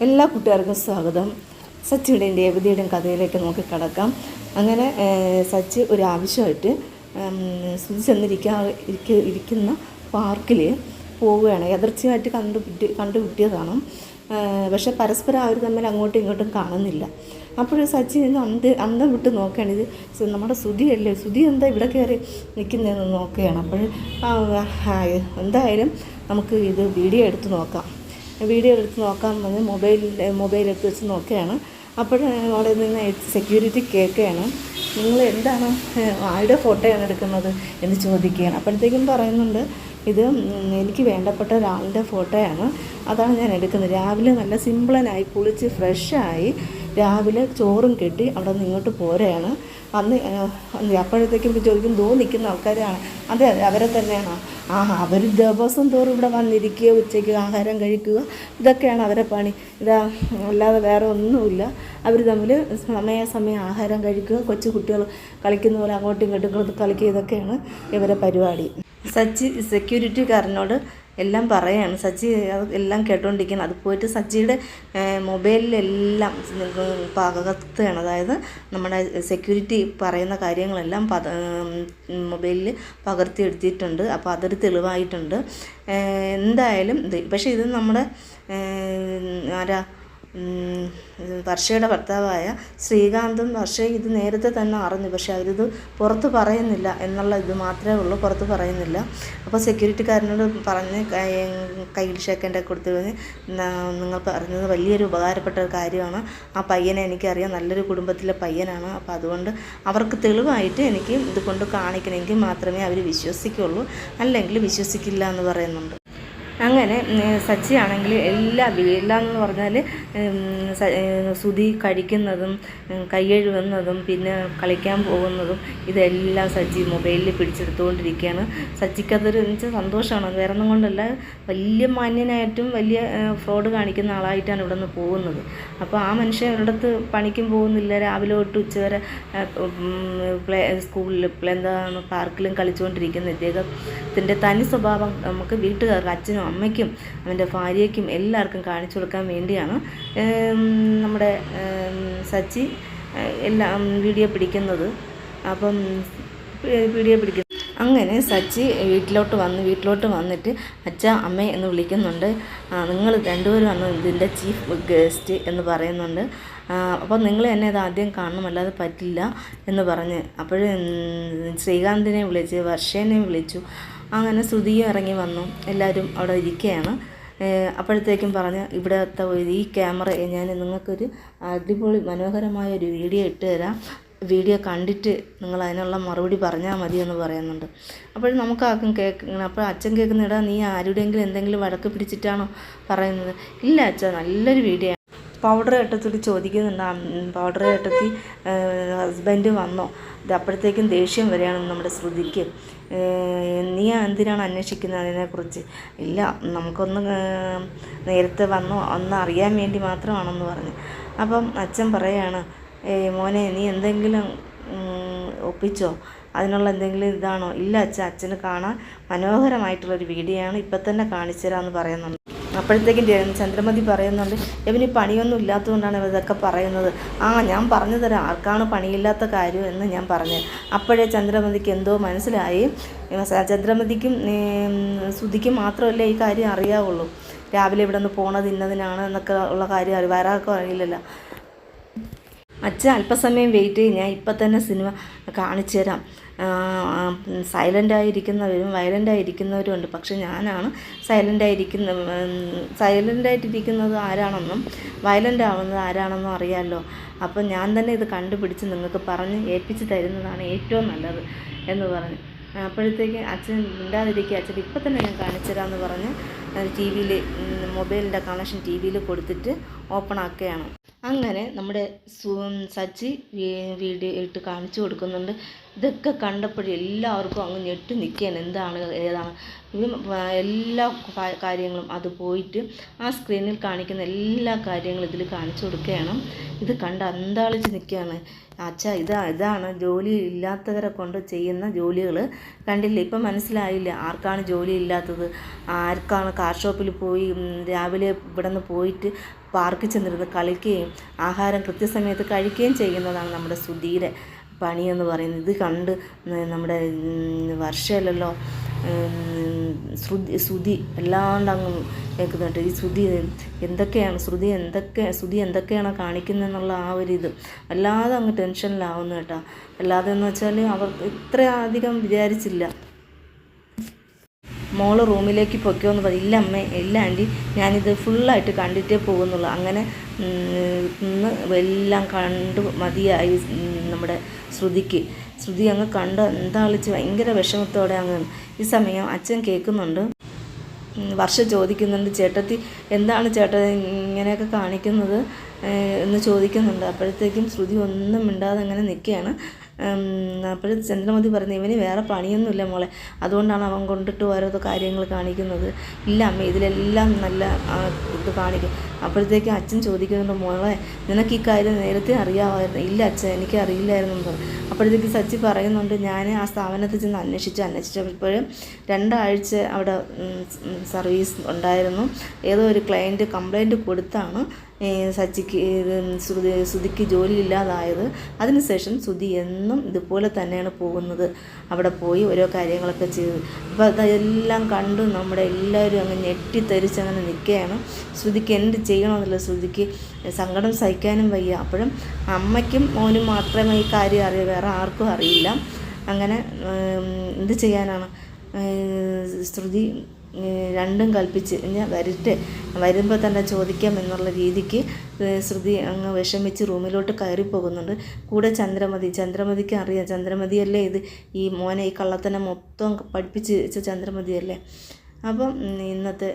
എല്ലാ കൂട്ടുകാർക്കും സ്വാഗതം. സച്ചിയുടെയും രേവതിയുടെയും കഥയിലേക്ക് നമുക്ക് കടക്കാം. അങ്ങനെ സച്ചി ഒരു ആവശ്യമായിട്ട് ചെന്നിരിക്കാ ഇരിക്ക- ഇരിക്കുന്ന പാർക്കിൽ പോവുകയാണ്. എതിർച്ചയായിട്ട് കണ്ടുപിട്ടി കണ്ടുപിട്ടിയതാണ് ഏഹ്, പക്ഷെ പരസ്പരം അവർ തമ്മിൽ അങ്ങോട്ടും ഇങ്ങോട്ടും കാണുന്നില്ല. അപ്പോൾ സച്ചി നിന്ന് അന്ത് അന്തം വിട്ട് നോക്കുകയാണ്. ഇത് നമ്മുടെ സുധിയല്ലേ? സുധി എന്താ ഇവിടെ കയറി നിൽക്കുന്നതെന്ന് നോക്കുകയാണ്. അപ്പോൾ എന്തായാലും നമുക്ക് ഇത് വീഡിയോ എടുത്ത് നോക്കാം. വീഡിയോ എടുത്ത് നോക്കാൻ പറഞ്ഞ് മൊബൈലിൽ മൊബൈൽ എടുത്ത് വെച്ച് നോക്കുകയാണ്. അപ്പോൾ അവിടെ നിന്ന് സെക്യൂരിറ്റി കേൾക്കുകയാണ്. നിങ്ങൾ എന്താണ് ആരുടെ ഫോട്ടോയാണ് എടുക്കുന്നത് എന്ന് ചോദിക്കുകയാണ്. അപ്പോഴത്തേക്കും പറയുന്നുണ്ട് ഇത് എനിക്ക് വേണ്ടപ്പെട്ട ഒരാളുടെ ഫോട്ടോയാണ് അതാണ് ഞാൻ എടുക്കുന്നത്. രാവിലെ നല്ല സിമ്പിളനായി കുളിച്ച് ഫ്രഷായി രാവിലെ ചോറും കെട്ടി അവിടെ നിന്ന് ഇങ്ങോട്ട് പോരുകയാണ് അന്ന് അപ്പോഴത്തേക്കും ചോദിക്കും ദോ നിൽക്കുന്ന ആൾക്കാരാണ്. അതെ അതെ അവരെ തന്നെയാണ്. ആ അവർ ദിവസം തോറും ഇവിടെ വന്നിരിക്കുക ഉച്ചയ്ക്ക് ആഹാരം കഴിക്കുക ഇതൊക്കെയാണ് അവരെ പണി. ഇതാ അല്ലാതെ വേറെ ഒന്നുമില്ല. അവർ തമ്മിൽ സമയാസമയം ആഹാരം കഴിക്കുക കൊച്ചു കുട്ടികൾ കളിക്കുന്ന പോലെ അങ്ങോട്ടും ഇങ്ങോട്ടും കളിക്കുക ഇതൊക്കെയാണ് ഇവരെ പരിപാടി. സച്ചി സെക്യൂരിറ്റിക്കാരനോട് എല്ലാം പറയാണ്. സച്ചി എല്ലാം കേട്ടുകൊണ്ടിരിക്കുന്നത് അത് പോയിട്ട് ഏഹ്, മൊബൈലിലെല്ലാം പകർത്തുകയാണ് അതായത് നമ്മുടെ സെക്യൂരിറ്റി പറയുന്ന കാര്യങ്ങളെല്ലാം പത മൊബൈലിൽ പകർത്തി എടുത്തിട്ടുണ്ട്. അപ്പോൾ അതൊരു തെളിവായിട്ടുണ്ട്. എന്തായാലും ഇത് പക്ഷേ ഇത് നമ്മുടെ ആരാ വർഷയുടെ ഭർത്താവായ ശ്രീകാന്തും വർഷയും ഇത് നേരത്തെ തന്നെ അറിഞ്ഞു. പക്ഷെ അവരിത് പുറത്ത് പറയുന്നില്ല എന്നുള്ള ഇത് മാത്രമേ ഉള്ളൂ പുറത്ത് പറയുന്നില്ല. അപ്പോൾ സെക്യൂരിറ്റിക്കാരനോട് പറഞ്ഞ് കയ്യിൽ ഷേക്കന്റെ കൊടുത്തു നിങ്ങൾ പറഞ്ഞത് വലിയൊരു ഉപകാരപ്പെട്ട ഒരു കാര്യമാണ്. ആ പയ്യനെ എനിക്കറിയാം നല്ലൊരു കുടുംബത്തിലെ പയ്യനാണ്. അപ്പോൾ അതുകൊണ്ട് അവർക്ക് തെളിവായിട്ട് എനിക്ക് ഇത് കൊണ്ട് കാണിക്കണമെങ്കിൽ മാത്രമേ അവർ വിശ്വസിക്കുള്ളൂ. അല്ലെങ്കിൽ വിശ്വസിക്കില്ല എന്ന് പറയുന്നുണ്ട്. അങ്ങനെ സച്ചിയാണെങ്കിൽ എല്ലാ എല്ലാം എന്ന് പറഞ്ഞാൽ സുധി കഴിക്കുന്നതും ഉം, കൈയെഴുതുന്നതും പിന്നെ കളിക്കാൻ പോകുന്നതും ഇതെല്ലാം സച്ചി മൊബൈലിൽ പിടിച്ചെടുത്തുകൊണ്ടിരിക്കുകയാണ്. സച്ചിക്കതൊരു വെച്ചാൽ സന്തോഷമാണ്. വേറെ ഒന്നും കൊണ്ടല്ല വലിയ മാന്യനായിട്ടും വലിയ ഫ്രോഡ് കാണിക്കുന്ന ആളായിട്ടാണ് ഇവിടെ നിന്ന് പോകുന്നത്. അപ്പോൾ ആ മനുഷ്യൻ ഒരിടത്ത് പണിക്കും പോകുന്നില്ല. രാവിലെ തൊട്ട് ഉച്ചവരെ പ്ലേ സ്കൂളിൽ എന്താണ് പാർക്കിലും കളിച്ചുകൊണ്ടിരിക്കുന്ന. ഇദ്ദേഹത്തിന്റെ തനി സ്വഭാവം നമുക്ക് വീട്ടുകാർക്ക് അച്ഛനും അമ്മയ്ക്കും അവന്റെ ഭാര്യയ്ക്കും എല്ലാവർക്കും കാണിച്ചു കൊടുക്കാൻ വേണ്ടിയാണ് നമ്മുടെ സച്ചി എല്ലാം വീഡിയോ പിടിക്കുന്നത്. അപ്പം വീഡിയോ പിടിക്കുന്നത് അങ്ങനെ സച്ചി വീട്ടിലോട്ട് വന്ന് വീട്ടിലോട്ട് വന്നിട്ട് അച്ഛ അമ്മ എന്ന് വിളിക്കുന്നുണ്ട്. നിങ്ങൾ രണ്ടുപേരും ആണ് ഇതിന്റെ ചീഫ് ഗസ്റ്റ് എന്ന് പറയുന്നുണ്ട്. അപ്പോൾ നിങ്ങൾ എന്നെ ഇത് ആദ്യം കാണണമല്ലാതെ പറ്റില്ല എന്ന് പറഞ്ഞ്. അപ്പോൾ ശ്രീകാന്തിനെ വിളിച്ച് വർഷേനെ വിളിച്ചു. അങ്ങനെ ശ്രുതിയും ഇറങ്ങി വന്നു. എല്ലാവരും അവിടെ ഇരിക്കുകയാണ്. അപ്പോഴത്തേക്കും പറഞ്ഞ് ഇവിടുത്തെ ഈ ക്യാമറ ഞാൻ നിങ്ങൾക്കൊരു അടിപൊളി മനോഹരമായ ഒരു വീഡിയോ ഇട്ട് തരാം. വീഡിയോ കണ്ടിട്ട് നിങ്ങൾ അതിനുള്ള മറുപടി പറഞ്ഞാൽ മതി എന്ന് പറയുന്നുണ്ട്. അപ്പോൾ നമുക്ക് ആർക്കും കേൾക്കണം അപ്പോൾ അച്ഛൻ കേൾക്കുന്നിടാ നീ ആരുടെയെങ്കിലും എന്തെങ്കിലും വഴക്ക് പിടിച്ചിട്ടാണോ പറയുന്നത്? ഇല്ല അച്ഛ നല്ലൊരു വീഡിയോ പൗഡർ ഏട്ടത്തോട് ചോദിക്കുന്നുണ്ട് പൗഡർ ഏട്ടത്തി ഹസ്ബൻഡ് വന്നോ. ഇത് അപ്പോഴത്തേക്കും ദേഷ്യം വരികയാണ് നമ്മുടെ ശ്രുതിക്ക്. നീ എന്തിനാണ് അന്വേഷിക്കുന്നത് അതിനെക്കുറിച്ച്? ഇല്ല നമുക്കൊന്ന് നേരത്തെ വന്നോ ഒന്ന് അറിയാൻ വേണ്ടി മാത്രമാണെന്ന് പറഞ്ഞു. അപ്പം അച്ഛൻ പറയാണ് ഏയ് മോനെ നീ എന്തെങ്കിലും ഒപ്പിച്ചോ? അതിനുള്ള എന്തെങ്കിലും ഇതാണോ? ഇല്ല അച്ഛൻ അച്ഛന് കാണാൻ മനോഹരമായിട്ടുള്ളൊരു വീഡിയോ ആണ് ഇപ്പം തന്നെ കാണിച്ചു തരാമെന്ന് പറയുന്നുണ്ട്. അപ്പോഴത്തേക്കും ചന്ദ്രമതി പറയുന്നുണ്ട് ഇവന് പണിയൊന്നും ഇല്ലാത്തതുകൊണ്ടാണ് ഇതൊക്കെ പറയുന്നത്. ആ ഞാൻ പറഞ്ഞു തരാം. ആർക്കാണ് പണിയില്ലാത്ത കാര്യം എന്ന് ഞാൻ പറഞ്ഞു. അപ്പോഴേ ചന്ദ്രമതിക്ക് എന്തോ മനസ്സിലായി. ചന്ദ്രമതിക്കും ശ്രുതിക്കും മാത്രമല്ല ഈ കാര്യം അറിയാവുള്ളൂ. രാവിലെ ഇവിടെ നിന്ന് പോണത് ഇന്നതിനാണ് എന്നൊക്കെ ഉള്ള കാര്യം ആർക്കും അറിയില്ലല്ലോ. അച്ഛൻ അല്പസമയം വെയിറ്റ് ചെയ്യും. ഞാൻ ഇപ്പം തന്നെ സിനിമ കാണിച്ചു തരാം. സൈലന്റായിരിക്കുന്നവരും വയലന്റായിരിക്കുന്നവരും ഉണ്ട്. പക്ഷെ ഞാനാണ് സൈലന്റായിരിക്കുന്ന സൈലന്റായിട്ടിരിക്കുന്നത് ആരാണെന്നും വയലന്റ് ആവുന്നത് ആരാണെന്നും അറിയാമല്ലോ അപ്പം ഞാൻ തന്നെ ഇത് കണ്ടുപിടിച്ച് നിങ്ങൾക്ക് പറഞ്ഞ് ഏൽപ്പിച്ച് തരുന്നതാണ് ഏറ്റവും നല്ലത് എന്ന് പറഞ്ഞു. അപ്പോഴത്തേക്ക് അച്ഛൻ മിണ്ടാതിരിക്കുക. അച്ഛൻ ഇപ്പം തന്നെ ഞാൻ കാണിച്ചു തരാമെന്ന് പറഞ്ഞ് ടി വിയിൽ മൊബൈലിന്റെ കണക്ഷൻ ടി വിയിൽ കൊടുത്തിട്ട് ഓപ്പൺ ആക്കുകയാണ്. അങ്ങനെ നമ്മുടെ സു സച്ചി വീഡിയോ ഇട്ട് കാണിച്ചു കൊടുക്കുന്നുണ്ട്. ഇതൊക്കെ കണ്ടപ്പോഴും എല്ലാവർക്കും അങ്ങ് ഞെട്ടി നിൽക്കുകയാണ്. എന്താണ് ഏതാണ്? എല്ലാ കാര്യങ്ങളും അത് പോയിട്ട് ആ സ്ക്രീനിൽ കാണിക്കുന്ന എല്ലാ കാര്യങ്ങളും ഇതിൽ കാണിച്ചു കൊടുക്കുകയാണ്. ഇത് കണ്ട് അന്താളിച്ച് നിൽക്കുകയാണ്. അച്ഛാ ഇതാ ഇതാണ് ജോലി ഇല്ലാത്തവരെ കൊണ്ട് ചെയ്യുന്ന ജോലികൾ കണ്ടില്ല ഇപ്പം മനസ്സിലായില്ല ആർക്കാണ് ജോലി ഇല്ലാത്തത്? ആർക്കാണ് കാർ ഷോപ്പിൽ പോയി രാവിലെ ഇവിടെ നിന്ന് പോയിട്ട് പാർക്കിൽ ചെന്നിരുന്ന് കളിക്കുകയും ആഹാരം കൃത്യസമയത്ത് കഴിക്കുകയും ചെയ്യുന്നതാണ് നമ്മുടെ സുധീരെ പണിയെന്ന് പറയുന്നത് ഇത് കണ്ട് നമ്മുടെ വർഷമല്ലല്ലോ ശ്രുതി ശ്രുതി അല്ലാണ്ട് അങ്ങ് കേൾക്കുന്നുണ്ട്. ഈ ശ്രുതി എന്തൊക്കെയാണ് ശ്രുതി എന്തൊക്കെ ശ്രുതി എന്തൊക്കെയാണ് കാണിക്കുന്നതെന്നുള്ള ആ ഒരു ഇത്. അല്ലാതെ അങ്ങ് ടെൻഷനിലാവുന്നു കേട്ടോ. അല്ലാതെ എന്ന് വെച്ചാൽ അവർ ഇത്ര അധികം വിചാരിച്ചില്ല. മോൾ റൂമിലേക്ക് പൊയ്ക്കോ എന്ന് പറയും ഇല്ല അമ്മേ ഇല്ല ആന്റി ഞാനിത് ഫുള്ളായിട്ട് കണ്ടിട്ടേ പോകുന്നുള്ളൂ. അങ്ങനെ ഇന്ന് എല്ലാം കണ്ടു മതിയായി നമ്മുടെ ശ്രുതിക്ക്. ശ്രുതി അങ്ങ് കണ്ട് എന്താളിച്ച് ഭയങ്കര വിഷമത്തോടെ അങ്ങ് ഈ സമയം അച്ഛൻ കേൾക്കുന്നുണ്ട്. വർഷ ചോദിക്കുന്നുണ്ട് ചേട്ടത്തി എന്താണ് ചേട്ടൻ ഇങ്ങനെയൊക്കെ കാണിക്കുന്നത്? എന്ന് ചോദിക്കുന്നുണ്ട്. അപ്പോഴത്തേക്കും ശ്രുതി ഒന്നും മിണ്ടാതെ അങ്ങനെ നിൽക്കുകയാണ്. അപ്പോൾ ചന്ദ്രമതി പറഞ്ഞു ഇവന് വേറെ പണിയൊന്നുമില്ല മോളെ. അതുകൊണ്ടാണ് അവൻ കൊണ്ടിട്ട് ഓരോ കാര്യങ്ങൾ കാണിക്കുന്നത്. ഇല്ല അമ്മ ഇതിലെല്ലാം നല്ല ഇത് കാണിക്കും. അപ്പോഴത്തേക്ക് അച്ഛൻ ചോദിക്കുന്നുണ്ട് മോളെ നിനക്ക് ഈ കാര്യം നേരത്തെ അറിയാമായിരുന്നു? ഇല്ല അച്ഛൻ എനിക്ക് അറിയില്ലായിരുന്നു എന്ന് പറഞ്ഞു. അപ്പോഴത്തേക്ക് സച്ചി പറയുന്നുണ്ട് ഞാൻ ആ സ്ഥാപനത്തിൽ ചെന്ന് അന്വേഷിച്ചു. അന്വേഷിച്ചപ്പോഴും രണ്ടാഴ്ച അവിടെ സർവീസ് ഉണ്ടായിരുന്നു. ഏതോ ഒരു ക്ലയന്റ് കംപ്ലൈന്റ് കൊടുത്താണ്. സച്ചിക്ക് ശ്രുതി ശ്രുതിക്ക് ജോലിയില്ലാതായത്. അതിനുശേഷം ശ്രുതി എന്നും ഇതുപോലെ തന്നെയാണ് പോകുന്നത്. അവിടെ പോയി ഓരോ കാര്യങ്ങളൊക്കെ ചെയ്ത്. അപ്പോൾ അതെല്ലാം കണ്ട് നമ്മുടെ എല്ലാവരും അങ്ങ് ഞെട്ടിത്തരിച്ച് അങ്ങനെ നിൽക്കുകയാണ്. ശ്രുതിക്ക് എന്ത് ചെയ്യണമെന്നില്ല ശ്രുതിക്ക് സങ്കടം സഹിക്കാനും വയ്യ. അപ്പോഴും അമ്മയ്ക്കും മോനും മാത്രമേ ഈ കാര്യം അറിയൂ. വേറെ ആർക്കും അറിയില്ല. അങ്ങനെ എന്ത് ചെയ്യാനാണ്? ശ്രുതി രണ്ടും കൽപ്പിച്ച് ഞാൻ വരട്ടെ. വരുമ്പോൾ തന്നെ ചോദിക്കാം എന്നുള്ള രീതിക്ക് ശ്രുതി അങ്ങ് വിഷമിച്ച് റൂമിലോട്ട് കയറി പോകുന്നുണ്ട് കൂടെ ചന്ദ്രമതി. ചന്ദ്രമതിക്ക് അറിയാം. ചന്ദ്രമതിയല്ലേ ഇത്? ഈ മോനെ ഈ കള്ളത്തനെ മൊത്തം പഠിപ്പിച്ച് വെച്ച ചന്ദ്രമതിയല്ലേ? അപ്പം ഇന്നത്തെ